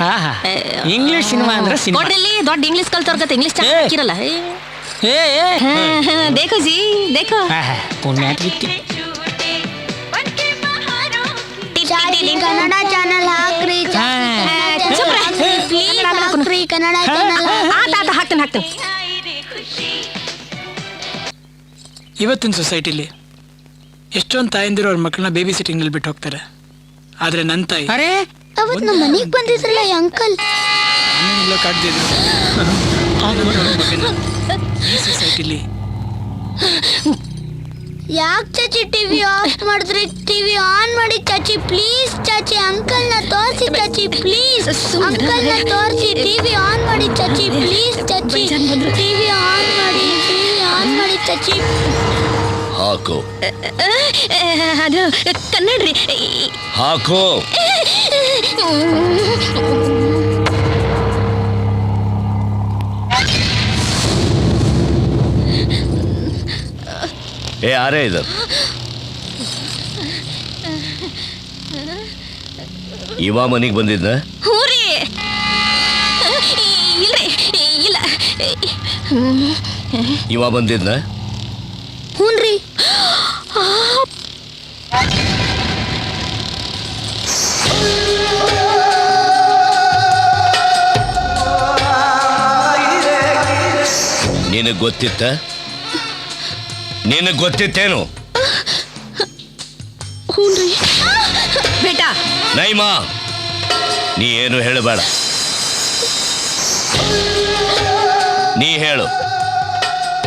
ಹಾ ಹಾ. English cinema ಅಂದ್ರೆ ಸಿನಿಮಾ ದೊಡ್ಡ ಇಂಗ್ಲಿಷ್ ಕಲ್ತವ್ರ ಇಂಗ್ಲಿಷ್ ಏ. ಹಾಕಿರಲ್ಲ. ಏ. ಏ ದೇಖೋ ಜಿ ದೇಖೋ. ಹಾ ಹಾ. ಪುಣ್ಯಾತ್ಗಿತ್ತಿ ಕನ್ನಡ ಚಾನಲ್ ಹಾಕ್ರಿ ಹಾ. ಕನ್ನಡ ಚುಪ್ ಚಾನಲ್ ಪ್ಲೀಸ್ ಹಾಕ್ರಿ ಕನ್ನಡ ಚಾನಲ್ ಆತ ಆತ ಹಾಕ್ತೇನೆ ಹಾಕ್ತೇನೆ. ಇವತ್ತಿನ ಸೊಸೈಟಿಲಿ ಎಷ್ಟೊಂದು ತಾಯಂದಿರು ಅವ್ರ ಮಕ್ಕಳನ್ನ ಬೇಬಿ ಸಿಟ್ಟಿಂಗ್ನಲ್ಲಿ ಬಿಟ್ಟು ಹೋಗ್ತಾರೆ. ಆದರೆ ನನ್ನ ತಾಯಿ ಅರೆ ಅವತ್ ನಮ್ಮ ಮನೆಗೆ ಬಂದಿದ್ರಲ್ಲ ಈ ಅಂಕಲ್? ಈ ಸೊಸೈಟಿಲಿ ಯಾಕ್ ಚಾಚಿ ಟಿವಿ ಆಫ್ ಮಾಡಿದ್ರಿ? ಟಿವಿ ಆನ್ ಮಾಡಿ ಚಾಚಿ ಪ್ಲೀಸ್ ಚಾಚಿ ಅಂಕಲ್ನ ತೋರಿಸಿ ಚಾಚಿ ಪ್ಲೀಸ್. ಅಂಕಲ್ನ ತೋರಿಸಿ ಟಿವಿ ಆನ್ ಮಾಡಿ ಚಾಚಿ ಪ್ಲೀಸ್ ಚಾಚಿ. ಟಿವಿ ಆನ್ ಮಾಡಿ ಟಿವಿ ಆನ್ ಮಾಡಿ ಚಾಚಿ. ಹಾಕು. ಅದು ಕನ್ನಡ್ರಿ. ಹಾಕು. ಏ ಯಾರೇ ಇದು? ಇವ ಮನೆಗೆ ಬಂದಿದ್ದ? ಹ್ಞೂ ರೀ. ಇಲ್ರಿ ಇಲ್ಲ. ಇವ ಬಂದಿದ್ನ? ನಿನಗೆ ಗೊತ್ತಿತ್ತ? ನಿನಗೆ ಗೊತ್ತಿತ್ತೇನು? ಬೇಟ. ನೈಮಾ ನೀ ಏನು ಹೇಳಬೇಡ. ನೀ ಹೇಳು.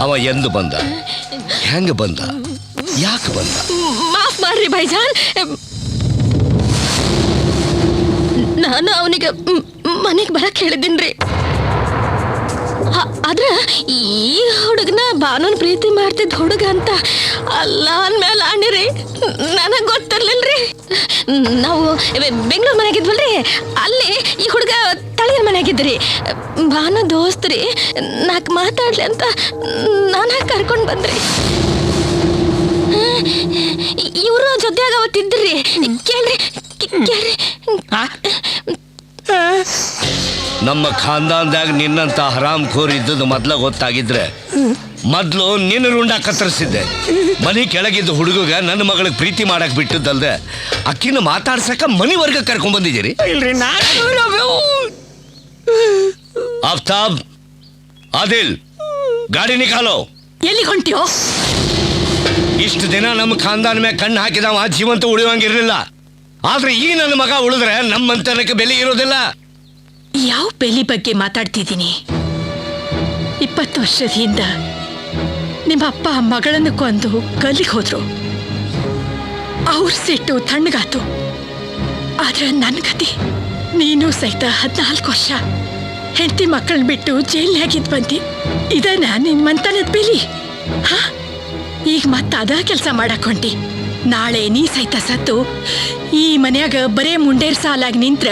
ಅವ ಎಂದು ಬಂದ? ಹೆಂಗ ಬಂದ? ಯಾಕೆ ಬಂದ? ಮಾಫ್ ಮಾಡ್ರಿ ಭೈಜಾನ್. ನಾನು ಅವನಿಗೆ ಮನೆಗೆ ಬರಕ್ ಹೇಳಿದ್ದೀನ್ರಿ. ಆದ್ರ ಈ ಹುಡುಗನ ಬಾನೂನ್ ಪ್ರೀತಿ ಮಾಡ್ತಿದ್ದ ಹುಡುಗ ಅಂತ ಅಲ್ಲ ಅಂದ್ಮೇಲೆ ಅಣ್ಣಿರಿ, ನನಗೆ ಗೊತ್ತಿರ್ಲಿಲ್ರಿ. ನಾವು ಬೆಂಗಳೂರು ಮನೆಯಾಗಿದ್ವಲ್ರಿ ಅಲ್ಲಿ ಈ ಹುಡುಗ ತಳಿಯ ಮನೆಯಾಗಿದ್ರಿ ಬಾನು ದೋಸ್ತ್ರಿ, ನಾಕ್ ಮಾತಾಡ್ಲಿ ಅಂತ ನಾನು ಕರ್ಕೊಂಡು ಬಂದ್ರಿ. ಇವರು ಜೊತೆಯಾಗ ಅವತ್ತಿದ್ರಿ. ಕೇಳ್ರಿ ಕೇಳ್ರಿ? ನಮ್ಮ ಖಾನ್ದಾನ್ದಾಗ ನಿನ್ನಂತ ಹರಾಮ್ ಖೋರ್ ಇದ್ದದ್ದು ಮೊದ್ಲ ಗೊತ್ತಾಗಿದ್ರೆ ಮೊದ್ಲು ನಿನ್ನ ರುಂಡ ಕತ್ತರಿಸಿದ್ದೆ. ಮನೆ ಕೆಳಗಿದ್ದ ಹುಡುಗಗ ನನ್ನ ಮಗಳಿಗೆ ಪ್ರೀತಿ ಮಾಡಕ್ ಬಿಟ್ಟದ್ದಲ್ದೆ ಅಕ್ಕಿನ ಮಾತಾಡ್ಸಕ ಮನಿವರ್ಗ ಕರ್ಕೊಂಡ್ ಬಂದಿದ್ದೀರಿ. ಆಫ್ತಾಬ್ ಆದಿಲ್ ಗಾಡಿ ನಿಕಾಲೋ. ಎಲ್ಲಿ ಹೊಂಟಿಯೋ? ಇಷ್ಟು ದಿನ ನಮ್ಮ ಖಾನ್ದಾನ್ ಮೇಲೆ ಕಣ್ಣು ಹಾಕಿದವ ಜೀವಂತ ಉಳಿಯೋಂಗಿರ್ಲಿಲ್ಲ ಆದ್ರೆ ಈ ನನ್ನ ಮಗ ಉಳಿದ್ರೆ ನಮ್ಮಂತನಕ್ಕೆ ಬೆಲೆ ಇರೋದಿಲ್ಲ. ಯಾವ ಬೆಲೆ ಬಗ್ಗೆ ಮಾತಾಡ್ತಿದ್ದೀನಿ? ಇಪ್ಪತ್ತು ವರ್ಷದ ಹಿಂದ ನಿಮ್ಮ ಅಪ್ಪ ಮಗಳನ್ನು ಕೊಂದು ಗಲ್ಲಿಗೆ ಹೋದ್ರು. ಅವ್ರ ಸಿಟ್ಟು ತಣ್ಣಗಾತು. ಆದ್ರೆ ನನ್ನ ಗತಿ, ನೀನು ಸಹಿತ ಹದಿನಾಲ್ಕು ವರ್ಷ ಹೆಂಡತಿ ಮಕ್ಕಳನ್ನ ಬಿಟ್ಟು ಜೈಲ್ನಾಗಿದ್ ಬಂದಿ. ಇದನ್ನ ನಿನ್ ಮಂತನದ ಬೆಲಿ. ಹಾ? ಈಗ ಮತ್ತ ಅದ ಕೆಲಸ ಮಾಡಕ್ ಹೊಂಟಿ. ನಾಳೆ ನೀ ಸಹಿತ ಸತ್ತು ಈ ಮನ್ಯಾಗ ಬರೇ ಮುಂಡೇರ್ ಸಾಲಾಗಿ ನಿಂತ್ರ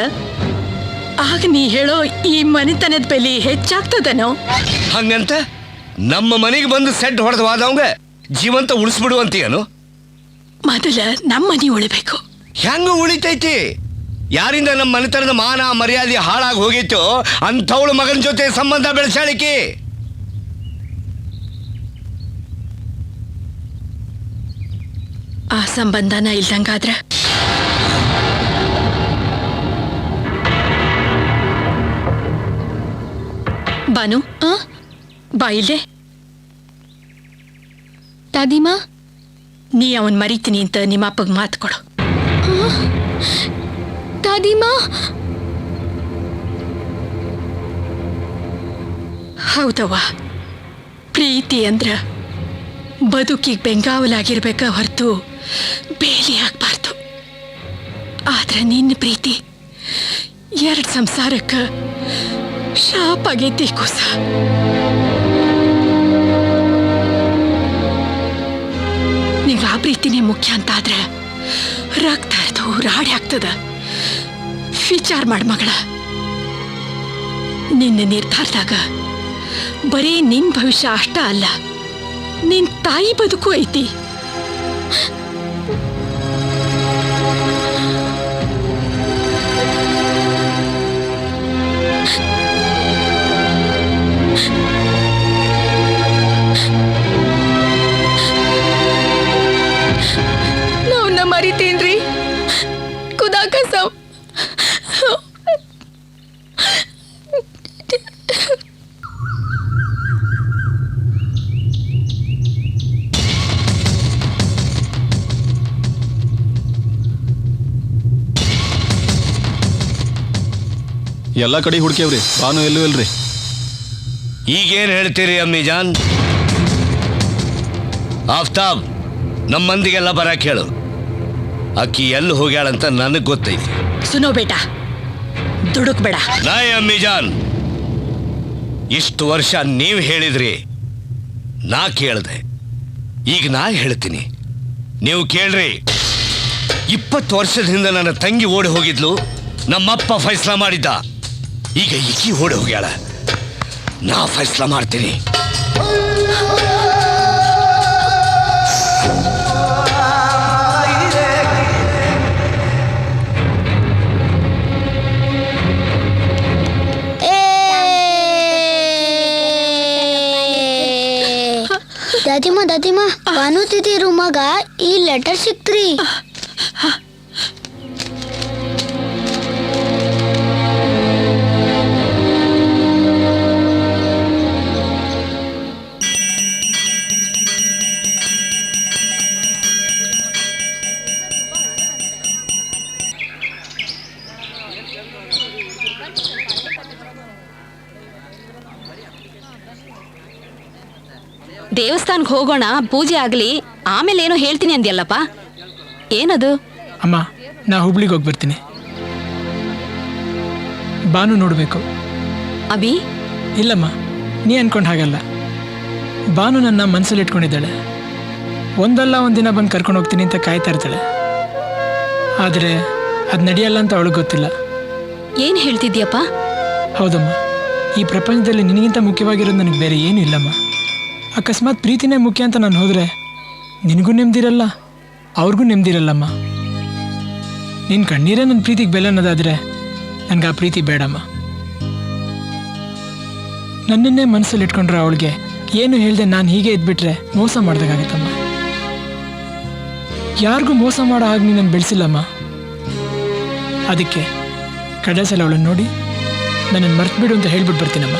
ಆಗ ನೀ ಹೇಳೋ ಈ ಮನೆತನದ ಬೆಲೆ ಹೆಚ್ಚಾಗ್ತದನೋ? ಹಂಗಂತ ನಮ್ಮ ಮನೆಗೆ ಬಂದು ಸೆಡ್ ಹೊಡೆದವಾದವಂಗ ಜೀವಂತ ಉಳಿಸ್ಬಿಡುವಂತೀಯನು ಮೊದಲ ನಮ್ಮ ಮನೆ ಉಳಿಬೇಕು. ಹೆಂಗ ಉಳಿತೈತಿ? ಯಾರಿಂದ ನಮ್ಮ ಮನೆತನದ ಮಾನ ಮರ್ಯಾದೆ ಹಾಳಾಗಿ ಹೋಗಿತ್ತು ಅಂಥವಳು ಮಗನ ಜೊತೆ ಸಂಬಂಧ ಬೆಳೆಸಾಳಿಕೆ ಆ ಸಂಬಂಧನ ಇಲ್ದಂಗಾದ್ರೆ? ಬಾನು? ಬಾ ಇಲ್ಲೇ. ದಾದಿಮಾ? ನೀ ಅವನ್ ಮರಿತೀನಿ ಅಂತ ನಿಮ್ಮ ಅಪ್ಪಗೆ ಮಾತು ಕೊಡು. ದಾದಿಮಾ? ಹೌದವ್ವ. ಪ್ರೀತಿ ಅಂದ್ರ ಬದುಕಿಗೆ ಬೆಂಗಾವಲಾಗಿರ್ಬೇಕ ಹೊರತು ಬೇಲಿ ಆಗ್ಬಾರ್ದು. ಆದ್ರೆ ನಿನ್ನ ಪ್ರೀತಿ ಎರಡು ಸಂಸಾರಕ್ಕ ಶಾಪ್ ಆಗೈತಿ ಕೂಸ ನಿಂಗೆ ಆ ಪ್ರೀತಿನೇ ಮುಖ್ಯ ಅಂತ ಆದ್ರೆ ರಕ್ತ ಹರಿದು ರಾಡಿ ಆಗ್ತದ. ವಿಚಾರ ಮಾಡ ಮಗಳ. ನಿನ್ನ ನಿರ್ಧಾರದಾಗ ಬರೀ ನಿನ್ ಭವಿಷ್ಯ ಅಷ್ಟ ಅಲ್ಲ. ನಿನ್ ತಾಯಿ ಬದುಕು ಐತಿ. ಎಲ್ಲ ಕಡೆ ಹುಡ್ಕೇವ್ರಿ ಬಾನು ಎಲ್ಲೂ ಇಲ್ರಿ. ಈಗೇನು ಹೇಳ್ತೀರಿ ಅಮ್ಮಿಜಾನ್ ಆಫ್ತಾಬ್ ನಮ್ಮ ಮಂದಿಗೆಲ್ಲ ಬರಕ್ಕೆ ಹೇಳು ಅಕ್ಕಿ ಎಲ್ಲಿ ಹೋಗ್ಯಾಳಂತ ನನಗೆ ಗೊತ್ತೈತಿ. ಸುನೋ ಬೇಟ. ದುಡುಕ್ ಬೇಡ ನಾಯ್ ಅಮ್ಮಿಜಾನ್ ಇಷ್ಟು ವರ್ಷ ನೀವು ಹೇಳಿದ್ರಿ ನಾ ಕೇಳ್ದೆ. ಈಗ ನಾ ಹೇಳ್ತೀನಿ. ನೀವು ಕೇಳ್ರಿ ಇಪ್ಪತ್ತು ವರ್ಷದಿಂದ ನನ್ನ ತಂಗಿ ಓಡಿ ಹೋಗಿದ್ಲು ನಮ್ಮಪ್ಪ ಫೈಸ್ಲಾ ಮಾಡಿದ್ದ. ಈಗ ಈಕಿ ಓಡಿ ಹೋಗ್ಯಾಳ. ನಾ ಫೈಸ್ಲಾ ಮಾಡ್ತೀನಿ. ದಾದಿಮ ದಾದಿಮ ಭಾನು ತಿದಿ ರೂಮಾಗ ಈ ಲೆಟರ್ ಸಿಕ್ತ್ರಿ. ದೇವಸ್ಥಾನಕ್ಕೆ ಹೋಗೋಣ ಪೂಜೆ ಆಗಲಿ ಆಮೇಲೆ ಏನೋ ಹೇಳ್ತೀನಿ ಅಂದ್ಯಲ್ಲಪ್ಪ. ಏನದು? ಅಮ್ಮ ನಾ ಹುಬ್ಳಿಗೆ ಹೋಗಿ ಬರ್ತೀನಿ. ಬಾನು ನೋಡಬೇಕು. ಅಭಿ? ಇಲ್ಲಮ್ಮ ನೀ ಅನ್ಕೊಂಡು ಹಾಗಲ್ಲ. ಬಾನು ನನ್ನ ಮನಸ್ಸಲ್ಲಿ ಇಟ್ಕೊಂಡಿದ್ದಾಳೆ. ಒಂದಲ್ಲ ಒಂದಿನ ಬಂದು ಕರ್ಕೊಂಡು ಹೋಗ್ತೀನಿ ಅಂತ ಕಾಯ್ತಾ ಇರ್ತಾಳೆ. ಆದರೆ ಅದು ನಡೆಯಲ್ಲ ಅಂತ ಅವಳಿಗೆ ಗೊತ್ತಿಲ್ಲ. ಏನು ಹೇಳ್ತಿದ್ಯಪ್ಪ? ಹೌದಮ್ಮ ಈ ಪ್ರಪಂಚದಲ್ಲಿ ನಿನಗಿಂತ ಮುಖ್ಯವಾಗಿರೋದು ನನಗೆ ಬೇರೆ ಏನೂ ಇಲ್ಲಮ್ಮ. ಅಕಸ್ಮಾತ್ ಪ್ರೀತಿನೇ ಮುಖ್ಯ ಅಂತ ನಾನು ಹೋದರೆ ನಿನಗೂ ನೆಮ್ಮದಿರಲ್ಲ? ಅವ್ರಿಗೂ ನೆಮ್ಮದಿರಲ್ಲಮ್ಮ. ನಿನ್ನ ಕಣ್ಣೀರೇ ನನ್ನ ಪ್ರೀತಿಗೆ ಬೆಲೆ ಅನ್ನೋದಾದರೆ ನನಗೆ ಆ ಪ್ರೀತಿ ಬೇಡಮ್ಮ. ನನ್ನನ್ನೇ ಮನಸ್ಸಲ್ಲಿ ಇಟ್ಕೊಂಡ್ರೆ ಅವಳಿಗೆ ಏನು ಹೇಳ್ದೆ ನಾನು ಹೀಗೆ ಇದ್ಬಿಟ್ರೆ ಮೋಸ ಮಾಡ್ದಾಗತ್ತಮ್ಮ ಯಾರಿಗೂ ಮೋಸ ಮಾಡೋ ಹಾಗೆ ನೀನು ಬೆಳೆಸಿಲ್ಲಮ್ಮ. ಅದಕ್ಕೆ ಕಡೆ ಸಲ ಅವಳನ್ನು ನೋಡಿ ನನ್ನನ್ನು ಮರ್ತ್ಬಿಡು ಅಂತ ಹೇಳ್ಬಿಟ್ಟು ಬರ್ತೀನಮ್ಮ.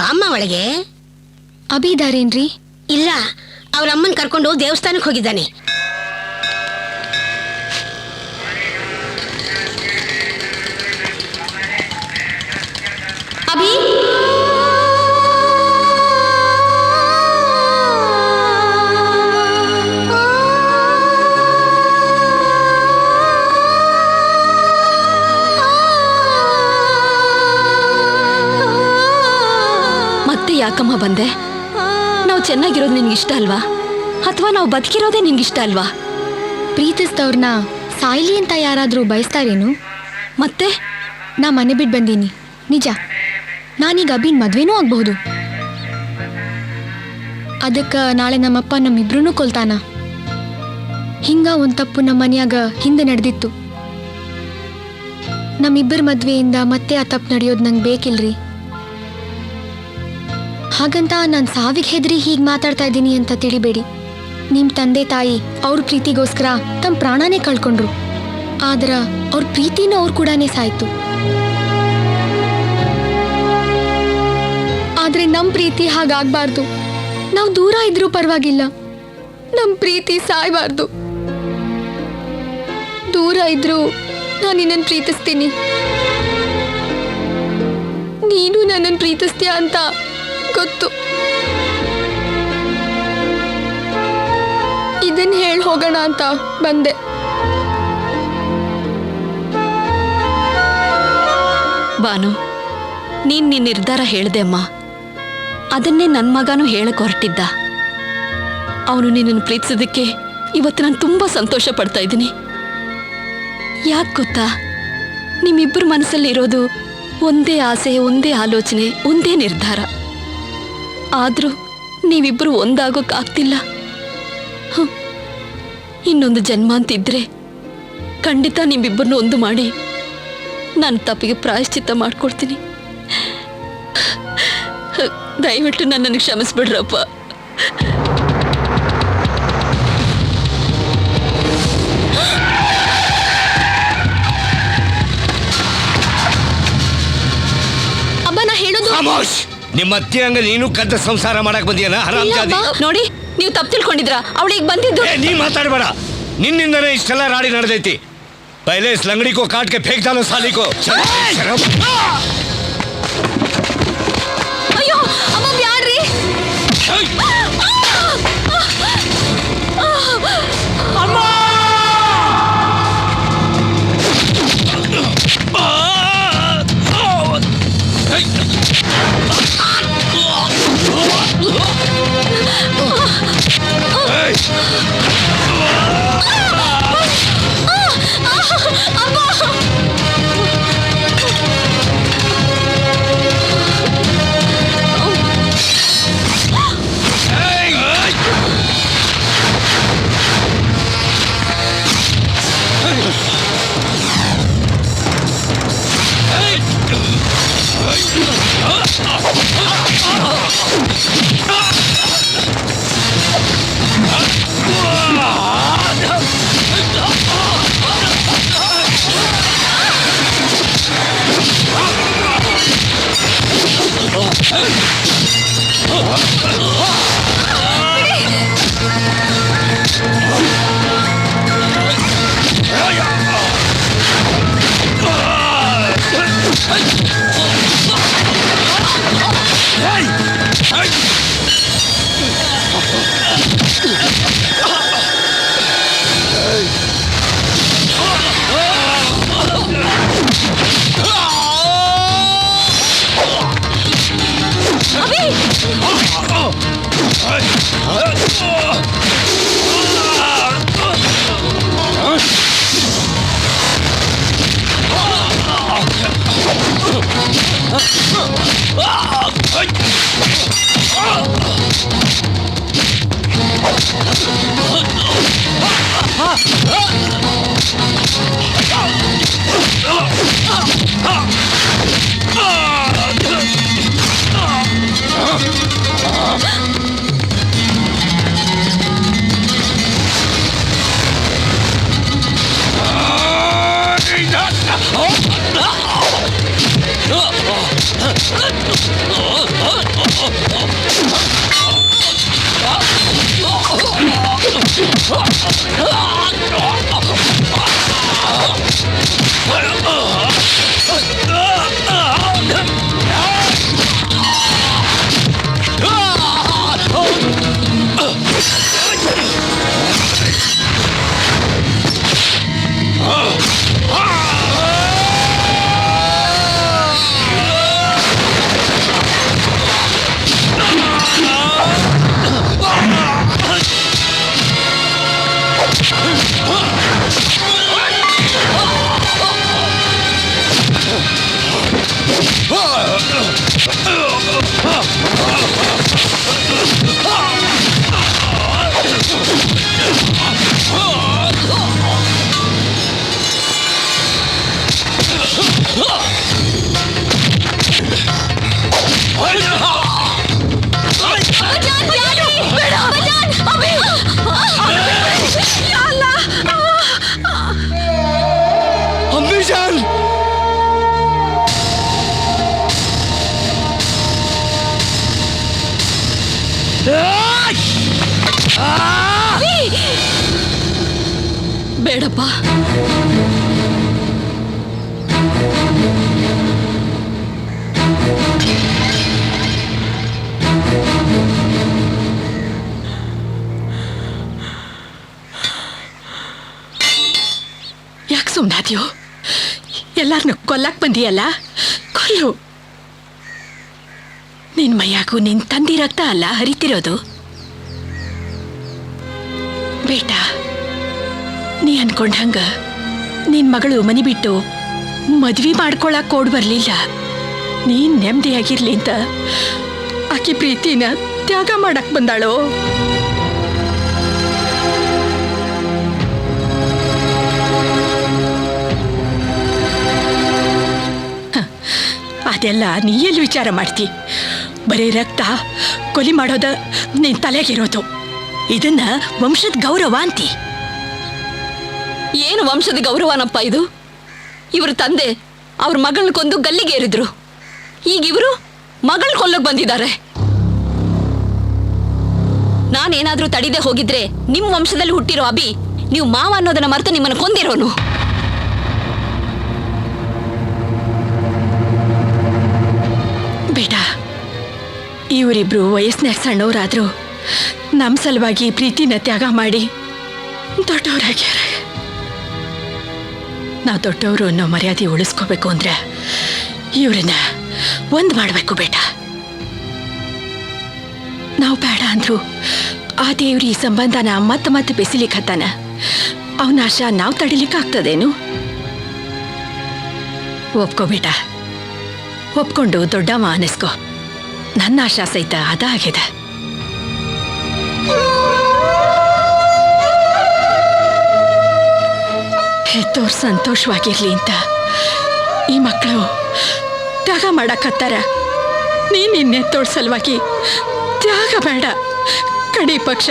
ಬಾಮ್ಮ ಒಳಗೆ ಅಭಿ ಇದಾರೇನ್ರಿ? ಇಲ್ಲ ಅವ್ರ ಅಮ್ಮನ್ ಕರ್ಕೊಂಡು ದೇವಸ್ಥಾನಕ್ಕೆ ಹೋಗಿದ್ದಾನೆ. ಯಾಕಮ್ಮ ಬಂದೆ? ನಾವು ಚೆನ್ನಾಗಿರೋದು ನಿನ್ಗೆ ಇಷ್ಟ ಅಲ್ವಾ? ಅಥವಾ ನಾವು ಬದುಕಿರೋದೇ ನಿನ್ಗೆ ಇಷ್ಟ ಅಲ್ವಾ? ಪ್ರೀತಿಸಿದವ್ರನ್ನ ಸಾಯ್ಲಿ ಅಂತ ಯಾರಾದರೂ ಬಯಸ್ತಾರೇನು? ಮತ್ತೆ? ನಾ ಮನೆ ಬಿಟ್ಟು ಬಂದೀನಿ. ನಿಜ. ನಾನೀಗ ಅಭಿನ್ ಮದ್ವೆನೂ ಆಗಬಹುದು. ಅದಕ್ಕೆ ನಾಳೆ ನಮ್ಮಪ್ಪ ನಮ್ಮಿಬ್ರೂ ಕೊಲ್ತಾನ. ಹಿಂಗ ಒಂದು ತಪ್ಪು ನಮ್ಮ ಮನ್ಯಾಗ ಹಿಂದೆ ನಡೆದಿತ್ತು. ನಮ್ಮಿಬ್ಬರ ಮದ್ವೆಯಿಂದ ಮತ್ತೆ ಆ ತಪ್ಪು ನಡೆಯೋದು ನಂಗೆ ಬೇಕಿಲ್ರಿ. ಹಾಗಂತ ನಾನು ಸಾವಿಗೆ ಹೆದರಿ ಹೀಗೆ ಮಾತಾಡ್ತಾ ಇದ್ದೀನಿ ಅಂತ ತಿಳಿಬೇಡಿ. ನಿಮ್ಮ ತಂದೆ ತಾಯಿ ಅವ್ರ ಪ್ರೀತಿಗೋಸ್ಕರ ತಮ್ಮ ಪ್ರಾಣನೇ ಕಳ್ಕೊಂಡ್ರು. ಆದ್ರ ಅವ್ರ ಪ್ರೀತಿನೂ ಅವ್ರ ಕೂಡ ಸಾಯ್ತು. ಆದ್ರೆ ನಮ್ ಪ್ರೀತಿ ಹಾಗಾಗ್ಬಾರ್ದು. ನಾವು ದೂರ ಇದ್ರೂ ಪರವಾಗಿಲ್ಲ. ನಮ್ ಪ್ರೀತಿ ಸಾಯ್ಬಾರ್ದು. ದೂರ ಇದ್ರೂ ನಾನು ನಿನ್ನನ್ನು ಪ್ರೀತಿಸ್ತೀನಿ. ನೀನು ನನ್ನನ್ನು ಪ್ರೀತಿಸ್ತೀಯ ಅಂತ ಗೊತ್ತು. ಇದನ್ನ ಹೇಳಿ ಹೋಗೋಣ ಅಂತ ಬಂದೆ. ಬಾನು, ನೀನ್ ನಿನ್ನ ನಿರ್ಧಾರ ಹೇಳ್ದೆ ಅಮ್ಮ. ಅದನ್ನೇ ನನ್ನ ಮಗನೂ ಹೇಳಕ್ ಹೊರಟಿದ್ದ. ಅವನು ನಿನ್ನನ್ನು ಪ್ರೀತಿಸೋದಕ್ಕೆ ಇವತ್ತು ನಾನು ತುಂಬ ಸಂತೋಷ ಪಡ್ತಾ ಇದ್ದೀನಿ. ಯಾಕೆ ಗೊತ್ತಾ? ನಿಮ್ಮಿಬ್ಬರ ಮನಸ್ಸಲ್ಲಿರೋದು ಒಂದೇ ಆಸೆ, ಒಂದೇ ಆಲೋಚನೆ, ಒಂದೇ ನಿರ್ಧಾರ. ಆದರೂ ನೀವಿಬ್ಬರು ಒಂದಾಗೋಕ್ಕಾಗ್ತಿಲ್ಲ ಇನ್ನೊಂದು ಜನ್ಮ ಅಂತಿದ್ರೆ ಖಂಡಿತ ನಿಮ್ಮಿಬ್ಬರನ್ನು ಒಂದು ಮಾಡಿ. ನಾನು ತಪ್ಪಿಗೆ ಪ್ರಾಯಶ್ಚಿತ್ತ ಮಾಡ್ಕೊಡ್ತೀನಿ. ದಯವಿಟ್ಟು ನನ್ನನ್ನು ಕ್ಷಮಿಸ್ಬಿಡ್ರಪ್ಪ. ನಿಮ್ಮ ಅತ್ತೆ ಹಂಗ ನೀನು ಕದ್ದ ಸಂಸಾರ ಮಾಡಕ್ ಬಂದಿಯಲ್ಲ? ಹರಾಮ್ ಜಾದಿ ನೋಡಿ ನೀವು ತಪ್ಪು ತಿಳ್ಕೊಂಡಿದ್ರ? ಅವಳಿಗೆ ಬಂದಿದ್ದು. ನೀ ಮಾತಾಡಬೇಡ. ನಿನ್ನಿಂದನೇ ಇಷ್ಟೆಲ್ಲ ರಾಡಿ ನಡೆದೈತಿ. ಪೈಲೇಸ್ ಲಂಗಡಿಕೋ ಕಾಟ್ಗೆ ಫೇಕ್ ದಾನೋ ಸಾಲಿಕೋ. Ah! Ah! Ah! ಬೇಡಪ್ಪ ಯಾಕೆ ಸುಮ್ಮನಾದ್ಯೋ ಎಲ್ಲಾರನ್ನ ಕೊಲ್ಲಕ್ ಬಂದಿಯಲ್ಲ? ಕೊಲ್ಲು. ನಿನ್ ಮೈಯಾಗೂ ನಿನ್ ತಂದಿ ರಕ್ತ ಅಲ್ಲ ಹರಿತಿರೋದು? ಬೇಟ. ನೀ ಅನ್ಕೊಂಡ ಹಂಗ ನಿನ್ ಮಗಳು ಮನಿ ಬಿಟ್ಟು ಮದ್ವಿ ಮಾಡ್ಕೊಳಕ್ ಓಡ್ ಬರ್ಲಿಲ್ಲ. ನೀನ್ ನೆಮ್ಮದಿಯಾಗಿರ್ಲಿ ಅಂತ ಆಕಿ ಪ್ರೀತಿನ ತ್ಯಾಗ ಮಾಡಕ್ ಬಂದಾಳೋ? ಅದೆಲ್ಲ ನೀ ಎಲ್ಲಿ ವಿಚಾರ ಮಾಡ್ತಿ. ಬರೀ ರಕ್ತ ಕೊಲಿ ಮಾಡೋದ ನಿನ್ ತಲೆಗಿರೋದು ಇದನ್ನ ವಂಶದ ಗೌರವ ಅಂತಿ. ಏನು ವಂಶದ ಗೌರವನಪ್ಪ ಇದು? ಇವ್ರ ತಂದೆ, ಅವ್ರ ಮಗಳನ್ನ ಕೊಂದು ಗಲ್ಲಿಗೆ ಏರಿದ್ರು. ಈಗ ಇವರು ಮಗಳ್ ಕೊಲ್ಲಕ್ ಬಂದಿದ್ದಾರೆ. ನಾನೇನಾದ್ರೂ ತಡಿದೆ ಹೋಗಿದ್ರೆ ನಿಮ್ ವಂಶದಲ್ಲಿ ಹುಟ್ಟಿರೋ ಅಭಿ, ನೀವು ಮಾವ ಅನ್ನೋದನ್ನ ಮರೆತು ನಿಮ್ಮನ್ನ ಕೊಂದಿರೋನು. ಬೇಡ. ಇವರಿಬ್ರು ವಯಸ್ಸಿನ ಸಣ್ಣವರಾದ್ರು ನಮ್ಮ ಸಲುವಾಗಿ ಪ್ರೀತಿನ ತ್ಯಾಗ ಮಾಡಿ ದೊಡ್ಡವರಾಗ್ಯಾರ. ನಾವು ದೊಡ್ಡವರು ಅನ್ನೋ ಮರ್ಯಾದೆ ಉಳಿಸ್ಕೋಬೇಕು ಅಂದ್ರೆ ಇವರನ್ನ ಒಂದು ಮಾಡಬೇಕು ಬೇಟ. ನಾವು ಬೇಡ ಅಂದ್ರು ಆ ದೇವ್ರ ಈ ಸಂಬಂಧನ ಮತ್ತೆ ಮತ್ತೆ ಬೆಸಿಲಿಕ್ಕತ್ತಾನ ಅವನ ಆಶಾ ನಾವು ತಡಿಲಿಕ್ಕಾಗ್ತದೇನು ಒಪ್ಕೋಬೇಟ ಒಪ್ಕೊಂಡು ದೊಡ್ಡವ ಅನಿಸ್ಕೋ. ನನ್ನ ಆಶಾ ಸಹಿತ ಅದಾಗಿದೆ ಹೆತ್ತೋರ್ ಸಂತೋಷವಾಗಿರ್ಲಿ ಅಂತ. ಈ ಮಕ್ಕಳು ತ್ಯಾಗ ಮಾಡಕತ್ತಾರ. ನೀನು ನಿನ್ನೆ ಸಲುವಾಗಿ ತ್ಯಾಗ ಬೇಡ. ಕಡಿ ಪಕ್ಷ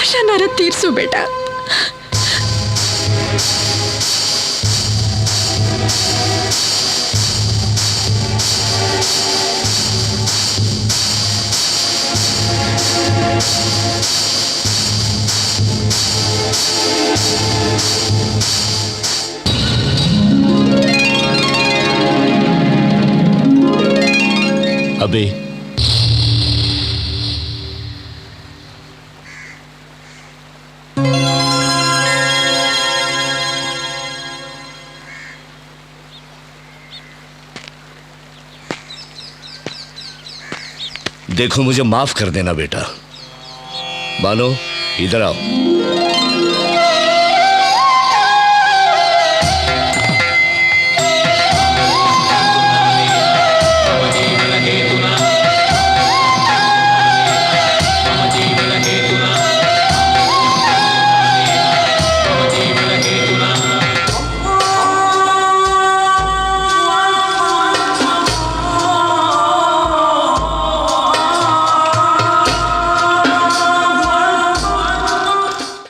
ಆಶನಾರ ತೀರ್ಸು ಬೇಡ. ಅಬಿ देखो मुझे माफ़ कर देना बेटा। मानो इधर आओ।